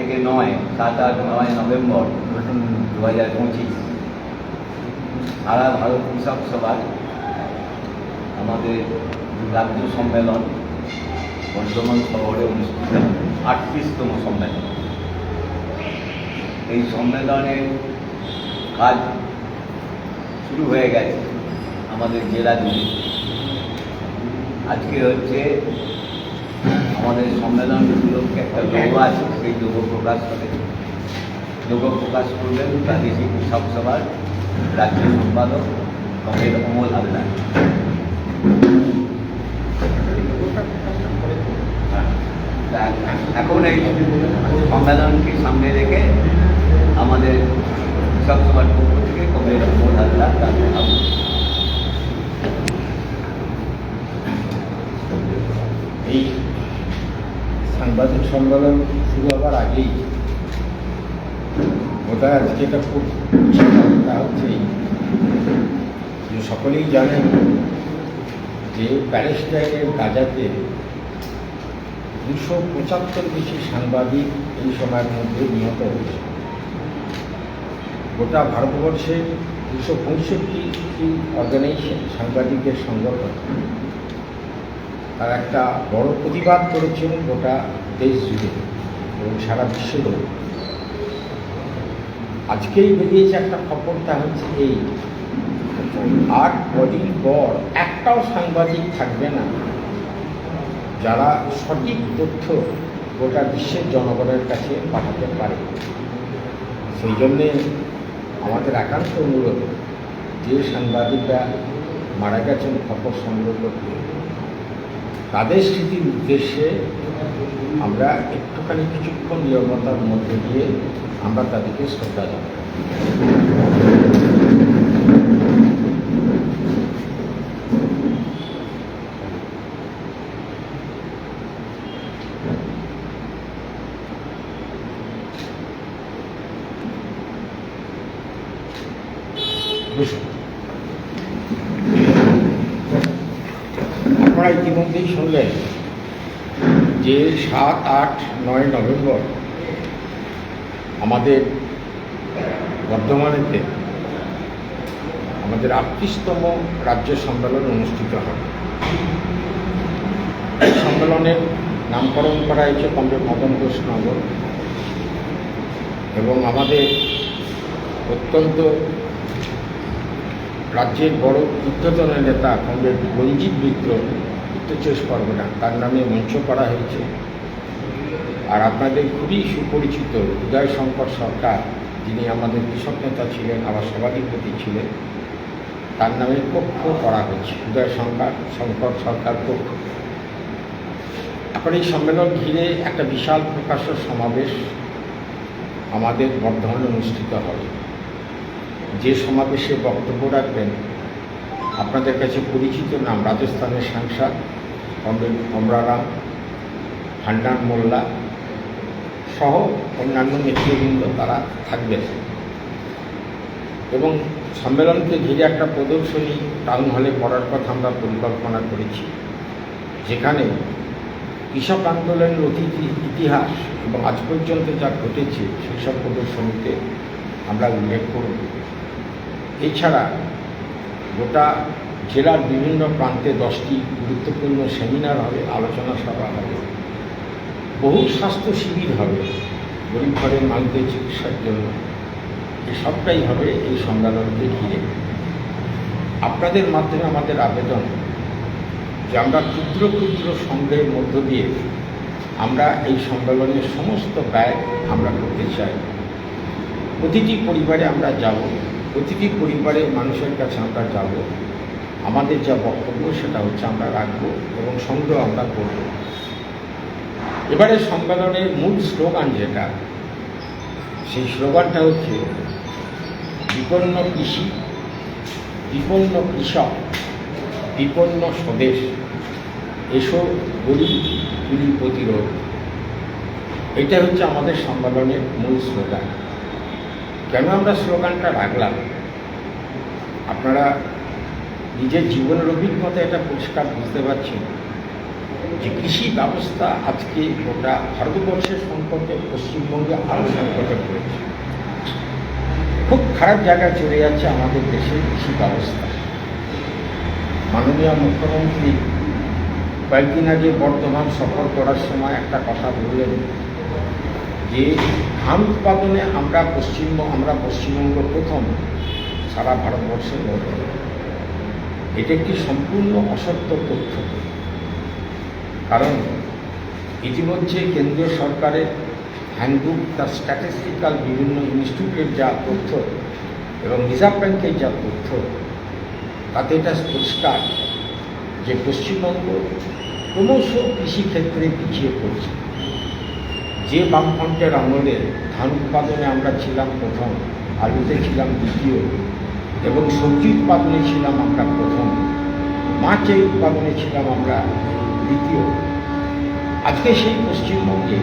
থেকে নয়, সাত আট নয় নভেম্বর দু হাজার পঁচিশ। সারা ভারত কৃষক সভার আমাদের রাজ্য সম্মেলন বর্ধমান শহরে অনুষ্ঠিত আটত্রিশতম সম্মেলন। এই সম্মেলনের কাজ শুরু হয়ে গেছে আমাদের জেলা জুড়ে। আজকে হচ্ছে আমাদের সম্মেলন উপলক্ষে একটা লোগো আছে, সেই লোগো প্রকাশ করে লোগো প্রকাশ করবেন প্রাদেশিক কৃষক সভার রাজ্য সম্পাদক কমরেড অমল হালদার। এখন এই সম্মেলনকে সামনে রেখে আমাদের কৃষক সভার পক্ষ থেকে কমরেড অমল হালদার তার এই সাংবাদিক সম্মেলন শুরু হবার আগেই ওটা যেটা খুব তা হচ্ছে যে সকলেই জানেন যে প্যালেস্টাইনের গাজাতে দুশো পঁচাত্তর বেশি সাংবাদিক এই সময়ের মধ্যে নিহত হয়েছে। গোটা ভারতবর্ষে দুশো পঁয়ষট্টি অর্গানাইজেশন সাংবাদিকের সংগঠন তার একটা বড় প্রতিবাদ করেছেন গোটা দেশ জুড়ে এবং সারা বিশ্ব জুড়ে। আজকেই বেরিয়েছে একটা খবর, তা হচ্ছে এই। আট কদিন পর একটাও সাংবাদিক থাকবে না। যারা সঠিক তথ্য গোটা বিশ্বের জনগণের কাছে পাঠাতে পারে। সেই জন্যে আমাদের একান্ত অনুরোধ যে সাংবাদিকরা মারা গেছেন খবর সংগ্রহ করতে তাদের স্মৃতির উদ্দেশ্যে আমরা একটুখানি কিছুক্ষণ নিয়মতার মধ্যে দিয়ে আমরা তাদেরকে শ্রদ্ধা জানাই বসুন। আপনারা ইতিমধ্যেই শুনলেন যে সাত আট নয় নভেম্বর আমাদের বর্ধমানেতে আমাদের আটত্রিশতম রাজ্য সম্মেলন অনুষ্ঠিত হবে এই সম্মেলনের নামকরণ করা হয়েছে কমরেড মদন ঘোষ নগর এবং আমাদের অত্যন্ত রাজ্যের বড় উদ্ধতন নেতা কমরেড রঞ্জিত মিত্র উত্তর চব্বিশ পরগনা তার নামে মঞ্চ করা হয়েছে। আর আপনাদের খুবই সুপরিচিত উদয় শঙ্কর সরকার, যিনি আমাদের কৃষক নেতা ছিলেন, আবার সভাধিপতি ছিলেন। তার নামে কক্ষ করা হয়েছে। উদয় শঙ্কর শঙ্কর সরকার কক্ষ এখন এই সম্মেলন ঘিরে একটা বিশাল প্রকাশ্য সমাবেশ আমাদের বর্ধমানে অনুষ্ঠিত হবে। যে সমাবেশে বক্তব্য রাখবেন, আপনাদের কাছে পরিচিত নাম রাজস্থানের সাংসদ কমরারাম হান্ডান মোল্লা সহ অন্যান্য নেতৃবৃন্দ তারা থাকবেন। এবং সম্মেলনকে ঘিরে একটা প্রদর্শনী টাউন হলে করার কথা আমরা পরিকল্পনা করেছি, যেখানে কৃষক আন্দোলনের অতীত ইতিহাস এবং আজ পর্যন্ত যা ঘটেছে সেসব প্রদর্শনীতে আমরা উল্লেখ করব। এছাড়া গোটা জেলার বিভিন্ন প্রান্তে দশটি গুরুত্বপূর্ণ সেমিনার হবে, আলোচনা সভা হবে। বহু স্বাস্থ্য শিবির হবে গরিব ঘরের মানুষদের চিকিৎসার জন্য। এই সবটাই হবে এই সম্মেলনকে ঘিরে। আপনাদের মাধ্যমে আমাদের আবেদন যে আমরা ক্ষুদ্র ক্ষুদ্র সংগ্রহের মধ্য দিয়ে আমরা এই সম্মেলনের সমস্ত ব্যয় আমরা করতে চাই। প্রতিটি পরিবারে আমরা যাব, প্রতিটি পরিবারের মানুষের কাছে আমরা যাব। আমাদের যা বক্তব্য সেটা হচ্ছে আমরা রাখব এবং সংগ্রহ আমরা করব। এবারে সম্মেলনের মূল স্লোগান যেটা, সেই স্লোগানটা হচ্ছে বিপন্ন কৃষি, বিপন্ন কৃষক, বিপন্ন স্বদেশ এসব গরিব গুলি প্রতিরোধ। এটা হচ্ছে আমাদের সম্মেলনের মূল স্লোগান। কেন আমরা স্লোগানটা রাখলাম? আপনারা নিজের জীবনের অভিজ্ঞতা এটা পরিষ্কার বুঝতে পারছেন যে কৃষি ব্যবস্থা আজকে গোটা ভারতবর্ষের সম্পর্কে, পশ্চিমবঙ্গে আরও সংকটে পড়েছে। খুব খারাপ জায়গায় চলে যাচ্ছে আমাদের দেশের কৃষি ব্যবস্থা। মাননীয় মুখ্যমন্ত্রী কয়েকদিন আগে বর্ধমান সফর করার সময় একটা কথা বললেন যে, ধান উৎপাদনে আমরা পশ্চিমবঙ্গ আমরা পশ্চিমবঙ্গ প্রথম, সারা ভারতবর্ষের মধ্যে এটা একটি সম্পূর্ণ অসত্য তথ্য। কারণ, ইতিমধ্যে কেন্দ্রীয় সরকারের হ্যান্ডবুক, তার স্ট্যাটিস্টিক্যাল বিভিন্ন ইনস্টিটিউটের যা তথ্য এবং রিজার্ভ ব্যাংকের যা তথ্য, তাতে এটা পরিষ্কার যে পশ্চিমবঙ্গ ক্রমশ কৃষিক্ষেত্রে পিছিয়ে পড়ছে। যে বামফ্রন্টের আমলে ধান উৎপাদনে আমরা ছিলাম প্রথম, আলুতে ছিলাম দ্বিতীয় এবং সবজি উৎপাদনে ছিলাম আমরা প্রথম মাছের উৎপাদনে ছিলাম আমরা দ্বিতীয়। আজকে সেই পশ্চিমবঙ্গে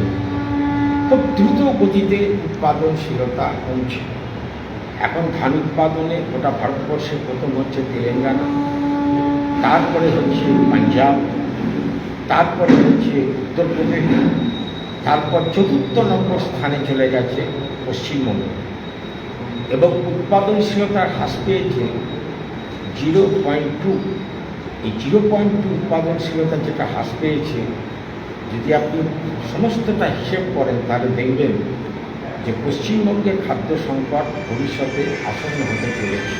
খুব দ্রুত গতিতে উৎপাদনশীলতা কমছে। এখন ধান উৎপাদনে গোটা ভারতবর্ষে প্রথম হচ্ছে তেলেঙ্গানা, তারপরে হচ্ছে পাঞ্জাব, তারপরে হচ্ছে উত্তরপ্রদেশ, তারপর চতুর্থ নম্বর স্থানে চলে গেছে পশ্চিমবঙ্গ। এবং উৎপাদনশীলতা হ্রাস পেয়েছে জিরো পয়েন্ট টু। এই জিরো পয়েন্ট টু উৎপাদনশীলতা যেটা হ্রাস পেয়েছে যদি আপনি সমস্তটা হিসেব করেন, তাহলে দেখবেন যে পশ্চিমবঙ্গের খাদ্য সংকট ভবিষ্যতে আসন্ন হতে চলেছে।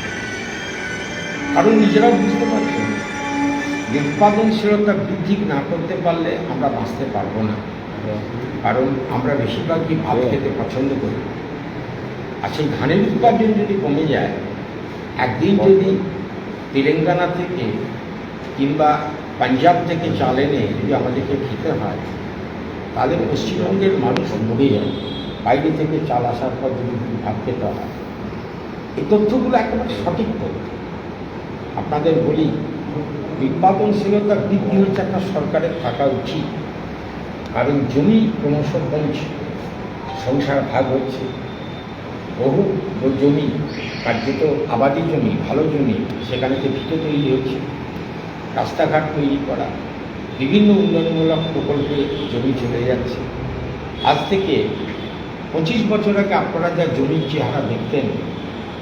কারণ নিজেরাও বুঝতে পারছেন যে উৎপাদনশীলতা বৃদ্ধি না করতে পারলে আমরা বাঁচতে পারব না। কারণ আমরা বেশিরভাগই ভাত খেতে পছন্দ করি। আর সেই ধানের উৎপাদন যদি কমে যায়, একদিন যদি তেলেঙ্গানা থেকে কিংবা পাঞ্জাব থেকে চাল এনে যদি আমাদেরকে খেতে হয়, তাহলে পশ্চিমবঙ্গের মানুষ মরে যায় বাইরে থেকে চাল আসার পর যদি ভাত খেতে হয়। এই তথ্যগুলো একেবারে সঠিক তথ্য। আপনাদের বলি উৎপাদনশীলতা বৃদ্ধি হচ্ছে একটা সরকারের থাকা উচিত। কারণ জমি ক্রমশ কমছে, সংসার ভাগ হচ্ছে। বহু জমি, কার্যত আবাদি জমি, ভালো জমি, সেখানে যে ভিত তৈরি হচ্ছে রাস্তাঘাট তৈরি করা, বিভিন্ন উন্নয়নমূলক প্রকল্পে জমি চলে যাচ্ছে। আজ থেকে পঁচিশ বছর আগে আপনারা যা জমির চেহারা দেখতেন,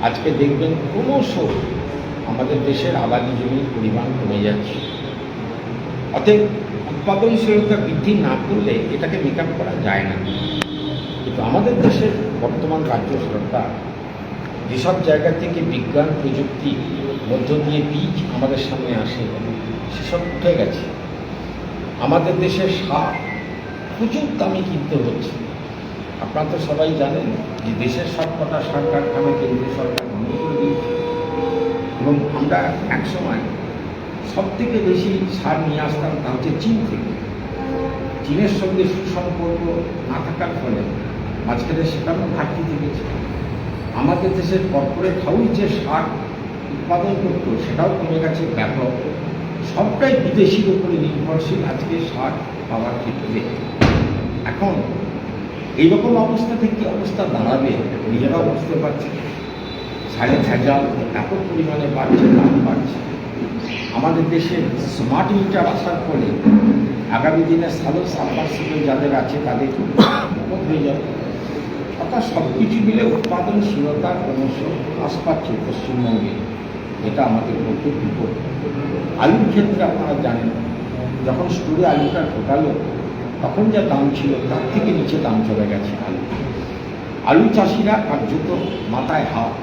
আজকে দেখবেন ক্রমশ আমাদের দেশের আবাদি জমির পরিমাণ কমে যাচ্ছে। অতএব উৎপাদনশীলতা বৃদ্ধি না করলে এটাকে মেক করা যায় না। কিন্তু আমাদের দেশের বর্তমান রাজ্য সরকার যেসব জায়গা থেকে বিজ্ঞান, প্রযুক্তি, মধ্য দিয়ে বীজ আমাদের সামনে আসে সেসব উঠে গেছে। আমাদের দেশের সার প্রচুর দামে কিনতে হচ্ছে। আপনারা তো সবাই জানেন যে দেশের সব কটা সার কারখানা কেন্দ্রীয় সরকার বন্ধ করে দিয়েছে। এবং আমরা একসময় সব থেকে বেশি সার নিয়ে আসতাম তা হচ্ছে চীন থেকে। চীনের সঙ্গে সুসম্পর্ক না থাকার ফলে মাঝখানে সেখানেও ঘাটতি থেকেছে। আমাদের দেশের কর্পোরেট হাউস যে সার উৎপাদন করতো, সেটাও কমে গেছে ব্যাপক। সবটাই বিদেশির উপরে নির্ভরশীল আজকে সার পাওয়ার ক্ষেত্রে। এখন এইরকম অবস্থাতে কি অবস্থা দাঁড়াবে, নিজেরাও বুঝতে পারছি সাড়ে ভেজাল এত পরিমাণে বাড়ছে, দাম বাড়ছে। আমাদের দেশে স্মার্ট মিটার আসার ফলে আগামী দিনে সালো সাবমার্সিবল যাদের আছে তাদের বিপদ হয়ে যাবে। অর্থাৎ সব কিছু মিলে উৎপাদনশীলতা ক্রমশ হ্রাস পাচ্ছে পশ্চিমবঙ্গে। এটা আমাদের পক্ষে বিপদ। আলুর ক্ষেত্রে আপনারা জানেন, যখন স্টোরে আলুটা ঢোকালো তখন যা দাম ছিল, তার থেকে নিচে দাম চলে গেছে আলু। আলু চাষিরা কার্যত মাথায় হাত,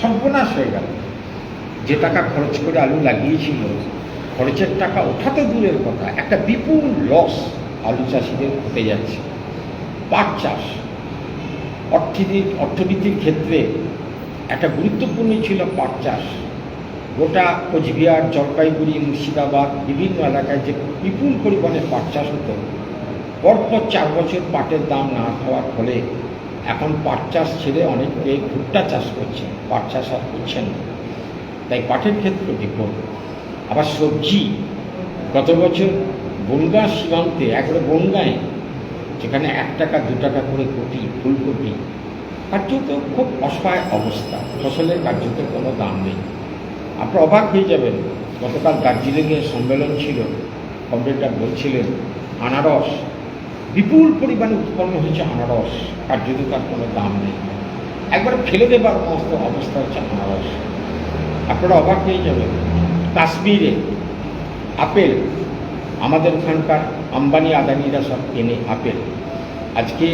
সর্বনাশ হয়ে গেল। যে টাকা খরচ করে আলু লাগিয়েছিল, খরচের টাকা ওঠাতে দূরের কথা, একটা বিপুল লস আলু চাষিদের হতে যাচ্ছে। পাট চাষ অর্থনীতি অর্থনীতির ক্ষেত্রে একটা গুরুত্বপূর্ণ ছিল পাট চাষ। গোটা কোচবিহার, জলপাইগুড়ি, মুর্শিদাবাদ বিভিন্ন এলাকায় যে বিপুল পরিমাণে পাট চাষ হতো, পরপর চার বছর পাটের দাম না হওয়ার ফলে এখন পাট চাষ ছেড়ে অনেকে ভুট্টা চাষ করছে, পাট চাষ আর করছেন তাই পাটের ক্ষেত্রে বিপদ। আবার সবজি, গত বছর বনগা সীমান্তে, একবারে বনগাঁয়ে, যেখানে এক টাকা, দু টাকা করে কোটি, ফুলকপি কার্যত খুব অসহায় অবস্থা। ফসলের কার্যত কোনো দাম নেই। আপনার অবাক হয়ে যাবেন, গতকাল দার্জিলিংয়ের সম্মেলন ছিল, কমরেডরা বলছিলেন, আনারস, বিপুল পরিমাণে উৎপন্ন হয়েছে আনারস আর যদি তার কোনো দাম নেই। একবারে ফেলে দেবার মস্ত অবস্থা হচ্ছে আনারস। আপনারা অবাক হয়ে যাবেন, কাশ্মীরে আপেল, আমাদের ওখানকার আম্বানি আদানিরা সব কেনে আপেল। আজকে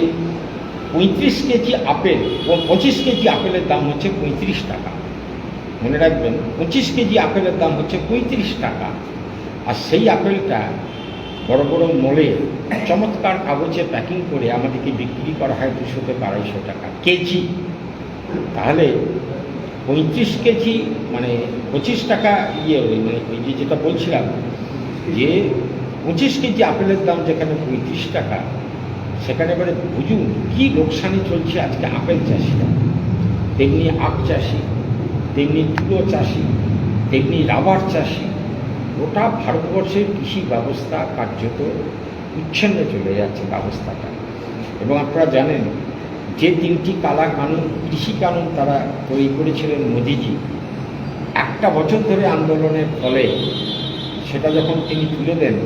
পঁয়ত্রিশ কেজি আপেল ও পঁচিশ কেজি আপেলের দাম হচ্ছে পঁয়ত্রিশ টাকা। মনে রাখবেন, পঁচিশ কেজি আপেলের দাম হচ্ছে পঁয়ত্রিশ টাকা। আর সেই আপেলটা বড় বড় মলে চমৎকার কাগজে প্যাকিং করে আমাদেরকে বিক্রি করা হয় দুশো থেকে আড়াইশো টাকা কেজি। তাহলে পঁয়ত্রিশ কেজি মানে পঁচিশ টাকা ইয়ে মানে ওই যে যেটা বলছিলাম, যে পঁচিশ কেজি আপেলের দাম যেখানে পঁয়ত্রিশ টাকা সেখানে এবারে বুঝুন কী লোকসানি চলছে আজকে আপেল চাষিরা? তেমনি আখ চাষি, তেমনি তুলো চাষি, তেমনি রাবার চাষি। গোটা ভারতবর্ষের কৃষি ব্যবস্থা কার্যত উচ্ছন্নে চলে যাচ্ছে ব্যবস্থাটা। এবং আপনারা জানেন, যে তিনটি কালা কানুন, কৃষি কানুন তারা তৈরি করেছিলেন মোদিজি, একটা বছর ধরে আন্দোলনের ফলে সেটা যখন তিনি তুলে দেন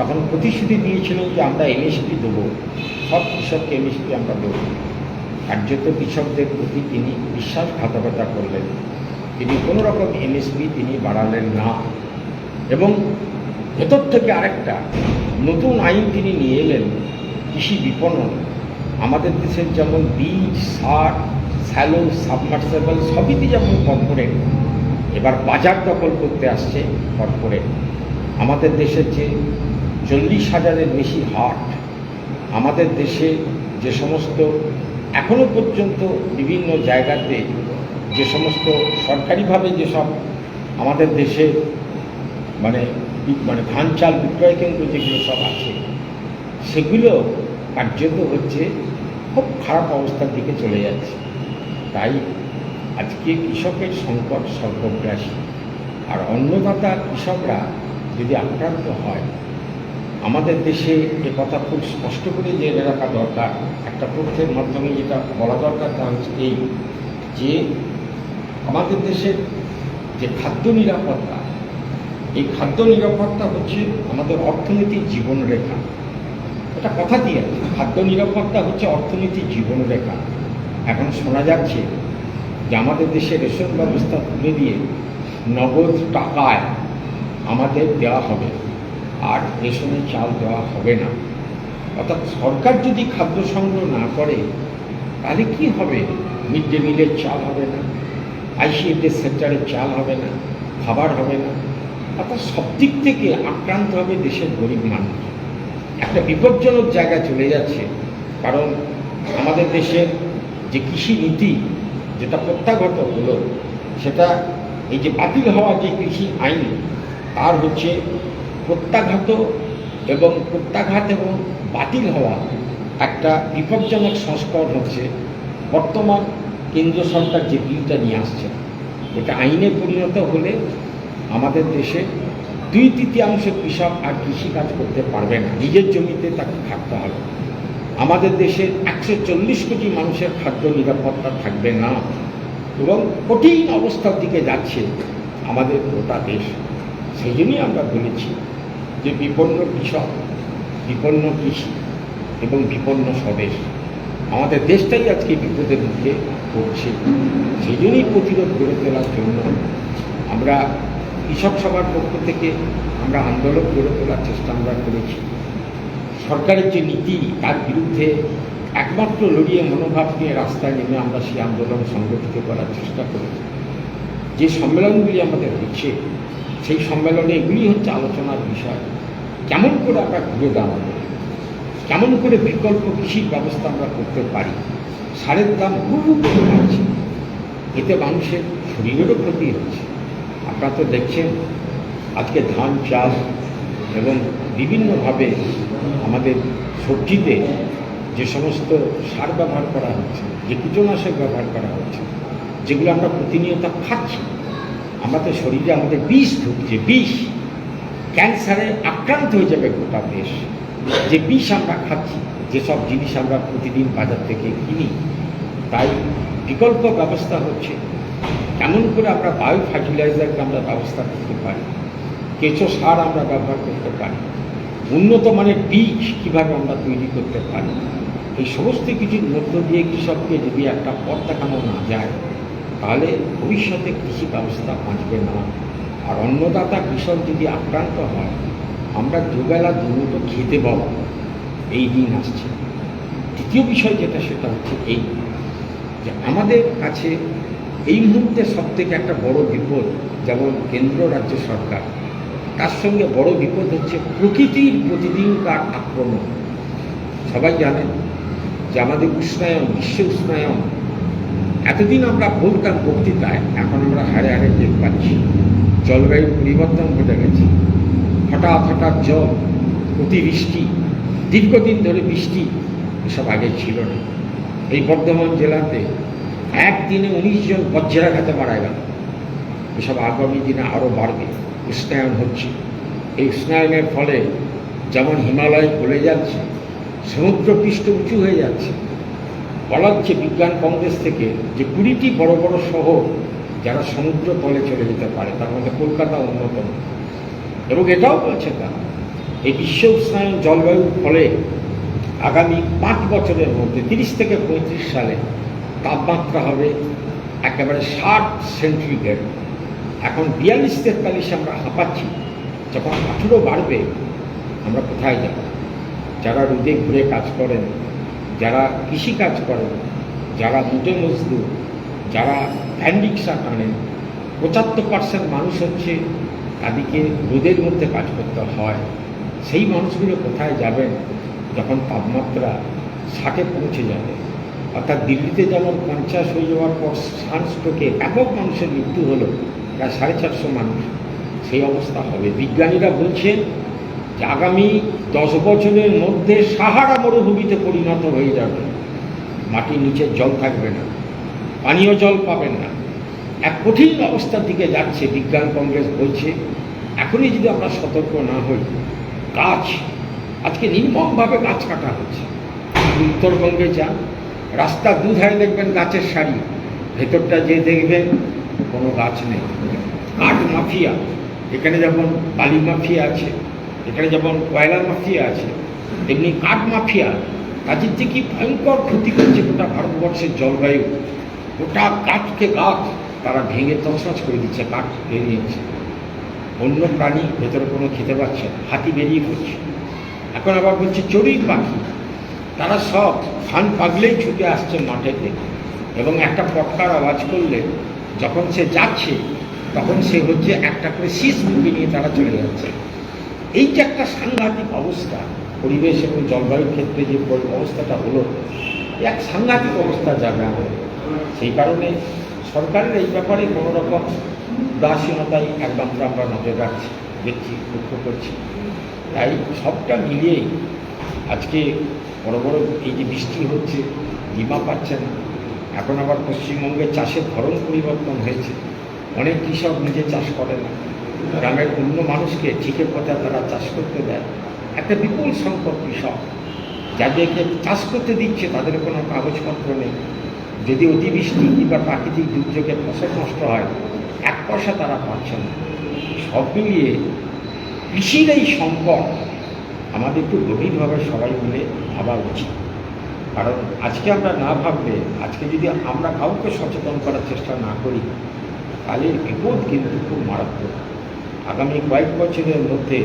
তখন প্রতিশ্রুতি দিয়েছিলেন যে আমরা এমএসপি দেবো। সব কৃষককে এমএসপি আমরা দেবো। কার্যত কৃষকদের প্রতি তিনি বিশ্বাসঘাতকতা করলেন। তিনি কোনো রকম এমএসপি তিনি বাড়ালেন না। এবং ভেতর থেকে আরেকটা, নতুন আইন তিনি নিয়ে এলেন, কৃষি বিপণন। আমাদের দেশের যেমন বীজ, সার, স্যালো, সাবমার্সেবল সবইতে যেমন কর্পোরেট। এবার বাজার দখল করতে আসছে কর্পোরেট। আমাদের দেশের যে চল্লিশ হাজারের বেশি হাট আমাদের দেশে যে সমস্ত এখনও পর্যন্ত বিভিন্ন জায়গাতে যে সমস্ত সরকারিভাবে যেসব আমাদের দেশে মানে মানে ধান চাল বিক্রয় কেন্দ্র যেগুলো সব আছে, সেগুলো কার্যত হচ্ছে খুব খারাপ অবস্থার দিকে চলে যাচ্ছে। তাই আজকে কৃষকের সংকট সর্বগ্রাসী। আর অন্নদাতা কৃষকরা যদি আক্রান্ত হয় আমাদের দেশে এ কথা খুব স্পষ্ট করে জেনে রাখা দরকার। একটা তথ্যের মাধ্যমে যেটা বলা দরকার তা হচ্ছে এই যে আমাদের দেশের যে খাদ্য নিরাপত্তা, এই খাদ্য নিরাপত্তা হচ্ছে আমাদের অর্থনীতির জীবনরেখা এটা কথা দিয়ে খাদ্য নিরাপত্তা হচ্ছে অর্থনীতির জীবনরেখা এখন শোনা যাচ্ছে যে আমাদের দেশে রেশন ব্যবস্থা তুলে দিয়ে নগদ টাকায় আমাদের দেওয়া হবে। আর রেশনে চাল দেওয়া হবে না। অর্থাৎ সরকার যদি খাদ্য সংগ্রহ না করে, তাহলে কি হবে? মিড ডে মিলের চাল হবে না আইসিএফের সেন্টারের চাল হবে না, খাবার হবে না। অর্থাৎ সব দিক থেকে আক্রান্ত হবে দেশের গরিব মানুষ। একটা বিপজ্জনক জায়গায় চলে যাচ্ছে, কারণ আমাদের দেশের যে কৃষি নীতি, যেটা প্রত্যাগত হলো, সেটা এই যে বাতিল হওয়া যে কৃষি আইন, তার হচ্ছে প্রত্যাঘাত এবং প্রত্যাঘাত এবং বাতিল হওয়া একটা বিপজ্জনক সংস্করণ হচ্ছে বর্তমান কেন্দ্র সরকার যে বিলটা নিয়ে আসছে। এটা আইনে পরিণত হলে আমাদের দেশে দুই তৃতীয়াংশ কৃষক আর কৃষিকাজ করতে পারবে না। নিজের জমিতে তাকে থাকতে হবে। আমাদের দেশে একশো চল্লিশ কোটি মানুষের খাদ্য নিরাপত্তা থাকবে না এবং কঠিন অবস্থার দিকে যাচ্ছে আমাদের গোটা দেশ। সেই জন্যই আমরা বলেছি যে বিপন্ন কৃষক, বিপন্ন কৃষি এবং বিপন্ন স্বদেশ, আমাদের দেশটাই আজকে বিপদের মুখে পড়ছে। সেই জন্যই প্রতিরোধ গড়ে তোলার জন্য আমরা কৃষক সভার পক্ষ থেকে আমরা আন্দোলন গড়ে তোলার চেষ্টা আমরা করেছি। সরকারের যে নীতি, তার বিরুদ্ধে একমাত্র লড়িয়ে মনোভাব নিয়ে রাস্তায় নেমে আমরা সেই আন্দোলন সংগঠিত করার চেষ্টা করেছি। যে সম্মেলনগুলি আমাদের হচ্ছে সেই সম্মেলনে এগুলি হচ্ছে আলোচনার বিষয়। কেমন করে আমরা ঘুরে দাঁড়াবো? কেমন করে বিকল্প কৃষির ব্যবস্থা আমরা করতে পারি? সারের দাম বহু বেড়ে যাচ্ছে এতে মানুষের শরীরেরও ক্ষতি হচ্ছে। আপনারা তো দেখছেন, আজকে ধান চাষ এবং বিভিন্নভাবে আমাদের সবজিতে যে সমস্ত সার ব্যবহার করা হচ্ছে, যে কীটনাশক ব্যবহার করা হচ্ছে, যেগুলো আমরা প্রতিনিয়ত খাচ্ছি আমাদের শরীরে আমাদের বিষ ঢুকছে বিষ ক্যান্সারে আক্রান্ত হয়ে যাবে গোটা দেশ। যে বিষ আমরা খাচ্ছি, যেসব জিনিস আমরা প্রতিদিন বাজার থেকে কিনি, তাই বিকল্প ব্যবস্থা হচ্ছে। কেমন করে আমরা বায়ো ফার্টিলাইজারকে আমরা ব্যবস্থা করতে পারি? কেঁচো সার আমরা ব্যবহার করতে পারি। উন্নত মানের বীজ কীভাবে আমরা তৈরি করতে পারি? এই সমস্ত কিছুর মধ্য দিয়ে কৃষককে যদি একটা পথ দেখানো না যায় তাহলে ভবিষ্যতে কৃষি ব্যবস্থা বাঁচবে না। আর অন্নদাতা কৃষক যদি আক্রান্ত হয়, আমরা দুবেলা দুমুটো খেতে পাবো। এই দিন আসছে। দ্বিতীয় বিষয় যেটা, সেটা হচ্ছে এই যে আমাদের কাছে এই মুহূর্তে সব থেকে একটা বড় বিপদ যেমন কেন্দ্র, রাজ্য সরকার, তার সঙ্গে বড় বিপদ হচ্ছে প্রকৃতির প্রতিদিনকার আক্রমণ। সবাই জানেন যে আমাদের উষ্ণায়ন বিশ্ব উষ্ণায়ন এতদিন আমরা বলতাম বক্তৃতায় এখন আমরা হারে হারে টের পাচ্ছি জলবায়ু পরিবর্তন ঘটে গেছে। হঠাৎ হঠাৎ জল, অতিবৃষ্টি, দীর্ঘদিন ধরে বৃষ্টি, এসব আগে ছিল না। এই বর্ধমান জেলাতে একদিনে উনিশ জন বজ্রাঘাতে মারা গেল। এসব আগামী দিনে আরও বাড়বে। উষ্ণায়ন হচ্ছে। এই উষ্ণায়নের ফলে যেমন হিমালয় গলে যাচ্ছে, সমুদ্রপৃষ্ঠ উঁচু হয়ে যাচ্ছে। বলা হচ্ছে বিজ্ঞান কংগ্রেস থেকে যে কুড়িটি বড় বড় শহর যারা সমুদ্র তলে চলে যেতে পারে, তার মধ্যে কলকাতা অন্যতম। এবং এটাও বলছে তা এই বিশ্ব উষ্ণায়ন জলবায়ুর ফলে আগামী পাঁচ বছরের মধ্যে, তিরিশ থেকে পঁয়ত্রিশ সালে তাপমাত্রা হবে একেবারে ষাট সেন্টিগ্রেড এখন বিয়াল্লিশ তেতাল্লিশে আমরা হাঁপাচ্ছি, যখন আঠেরো বাড়বে, আমরা কোথায় যাব? যারা রোদে ঘুরে কাজ করেন যারা কৃষি কাজ করেন, যারা মুটে মজদুর, যারা ভ্যান রিক্সা টানেন পঁচাত্তর পার্সেন্ট মানুষ হচ্ছে তাদেরকে রোদের মধ্যে কাজ করতে হয়। সেই মানুষগুলো কোথায় যাবেন যখন তাপমাত্রা ষাটে পৌঁছে যাবে? অর্থাৎ দিল্লিতে যেমন পঞ্চাশ হয়ে যাওয়ার পর সানস্ট্রোকে ব্যাপক মানুষের মৃত্যু হলো, প্রায় সাড়ে চারশো মানুষ। সেই অবস্থা হবে। বিজ্ঞানীরা বলছেন যে আগামী দশ বছরের মধ্যে সাহারা মরুভূমিতে পরিণত হয়ে যাবে। মাটির নিচে জল থাকবে না, পানীয় জল পাবেন না। এক কঠিন অবস্থার দিকে যাচ্ছে, বিজ্ঞান কংগ্রেস বলছে, এখনই যদি আমরা সতর্ক না হই, গাছ, আজকে নির্মমভাবে গাছ কাটা হচ্ছে। উত্তরবঙ্গে যান, রাস্তার দুধারে দেখবেন গাছের সারি, ভেতরটা যে দেখবেন কোনো গাছ নেই। কাঠ মাফিয়া, এখানে যেমন বালি মাফিয়া আছে এখানে যেমন কয়লার মাফিয়া আছে, তেমনি কাঠ মাফিয়া কাজের যে কি ভয়ঙ্কর ক্ষতি করছে গোটা ভারতবর্ষের জলবায়ু, গোটা কাঠকে গাছ তারা ভেঙে তছনছ করে দিচ্ছে, কাঠ বেরিয়েছে অন্য প্রাণী ভেতরে কোনো খেতে পাচ্ছে হাতি বেরিয়ে পড়ছে। এখন আবার বলছে চড়ুই পাখি, তারা সব ফান পাগলেই ছুটে আসছে মাঠেতে এবং একটা পটকার আওয়াজ করলে যখন সে যাচ্ছে, তখন সে হচ্ছে একটা করে শীষ বুকে নিয়ে তারা চলে যাচ্ছে। এই যে একটা সাংঘাতিক অবস্থা, পরিবেশ এবং জলবায়ুর ক্ষেত্রে যে অবস্থাটা হলো এক সাংঘাতিক অবস্থা যাবে আমাদের সেই কারণে সরকারের এই ব্যাপারে কোনো রকম উদাসীনতাই একদম আমরা নজর রাখছি, দেখছি, লক্ষ্য করছি। তাই সবটা মিলিয়েই আজকে বড় বড় এই যে বৃষ্টি হচ্ছে বিমা পাচ্ছে না। এখন আবার পশ্চিমবঙ্গে চাষের ধরন পরিবর্তন হয়েছে। অনেক কৃষক নিজে চাষ করে না। গ্রামের অন্য মানুষকে ঠিকের পথে তারা চাষ করতে দেয় একটা বিপুল সংখ্যক কৃষক, যাদেরকে চাষ করতে দিচ্ছে, তাদের কোনো কাগজপত্র নেই। যদি অতিবৃষ্টি কিংবা প্রাকৃতিক দুর্যোগে ফসল নষ্ট হয়, এক পয়সা তারা পাচ্ছে না। সব মিলিয়ে কৃষির এই সংকট আমাদের একটু গভীরভাবে সবাই মিলে ভাবা উচিত। কারণ আজকে আমরা না ভাবলে, আজকে যদি আমরা কাউকে সচেতন করার চেষ্টা না করি, তাহলে বিপদ কিন্তু খুব মারাত্মক। আগামী কয়েক বছরের মধ্যে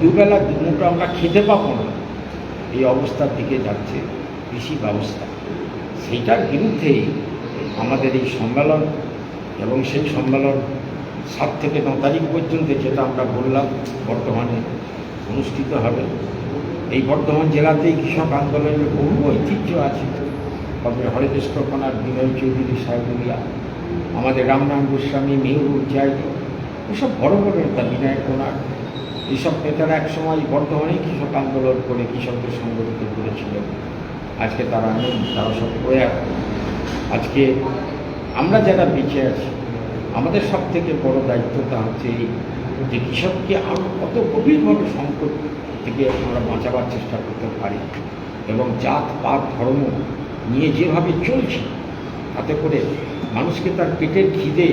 দুবেলা দুমুটো আমরা খেতে পাবো না। এই অবস্থার দিকে যাচ্ছে কৃষি ব্যবস্থা। সেইটার বিরুদ্ধেই আমাদের এই সম্মেলন এবং সেই সম্মেলন সাত থেকে ন তারিখ পর্যন্ত যেটা আমরা বললাম বর্তমানে অনুষ্ঠিত হবে। এই বর্ধমান জেলাতেই কৃষক আন্দোলনের বহু ঐতিহ্য আছে। তবে হরেকৃষ্ণ কণার বিনয় চৌধুরী সাহেবুল্লাহ, আমাদের রামনাম গোস্বামী মেহবুব জাইদি এসব বড় বড় নেতা বিনয় কোনার এইসব নেতারা একসময় বর্ধমানেই কৃষক আন্দোলন করে কৃষকদের সংগঠিত করেছিলেন। আজকে তারা নেই, তারা সব প্রয়াস আজকে আমরা যারা বেঁচে আছি, আমাদের সব থেকে বড় দায়িত্বটা হচ্ছে এই যে কৃষককে আরও কত গভীরভাবে সংকট থেকে আমরা বাঁচাবার চেষ্টা করতে পারি এবং জাত, পাত, ধর্ম নিয়ে যেভাবে চলছে তাতে করে মানুষকে তার পেটের খিদে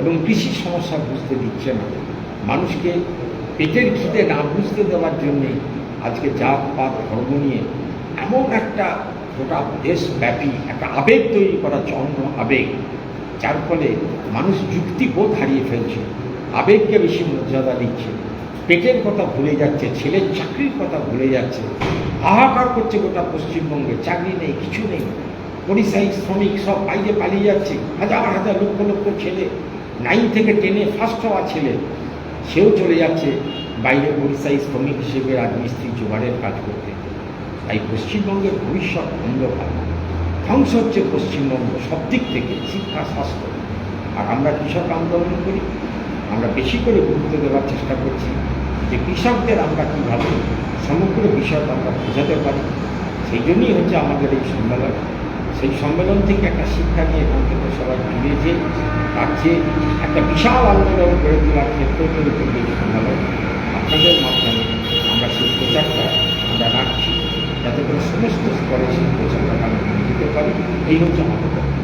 এবং কৃষি সমস্যা বুঝতে দিচ্ছে না। মানুষকে পেটের খিদে না বুঝতে দেওয়ার জন্যে আজকে জাত পাত ধর্ম নিয়ে এমন একটা গোটা দেশব্যাপী একটা আবেগ তৈরি করা জন্ম আবেগ, যার ফলে মানুষ যুক্তিবোধ হারিয়ে ফেলছে, আবেগকে বেশি মর্যাদা দিচ্ছে, পেটের কথা ভুলে যাচ্ছে, ছেলের চাকরির কথা ভুলে যাচ্ছে, হাহাকার করছে গোটা পশ্চিমবঙ্গে, চাকরি নেই, কিছু নেই। পরিযায়ী শ্রমিক সব বাইরে পালিয়ে যাচ্ছে। হাজার হাজার লক্ষ লক্ষ ছেলে নাইন থেকে টেনে ফার্স্ট হওয়া ছেলে, সেও চলে যাচ্ছে বাইরে পরিযায়ী শ্রমিক হিসেবে রাজমিস্ত্রি জোগাড়ের কাজ করতে। তাই পশ্চিমবঙ্গের ভবিষ্যৎ অন্ধকার। ধ্বংস হচ্ছে পশ্চিমবঙ্গ সব দিক থেকে, শিক্ষা, স্বাস্থ্য। আর আমরা কৃষক আন্দোলন করি, আমরা বেশি করে গুরুত্ব দেওয়ার চেষ্টা করছি যে কৃষকদের আমরা কীভাবে সমগ্র বিষয়টা আমরা বোঝাতে পারি, সেই জন্যই হচ্ছে আমাদের এই সম্মেলন। সেই সম্মেলন থেকে একটা শিক্ষা নিয়ে এখান থেকে সবাই ফিরে যে রাজ্যে একটা বিশাল আন্দোলন গড়ে তোলার ক্ষেত্রেও কিন্তু এই সম্মেলন, আপনাদের মাধ্যমে আমরা সেই প্রচারটা আমরা রাখছি যাতে করে সমস্ত স্তরে সেই প্রচারটা আমরা দিতে পারি এই হচ্ছে আমাদের।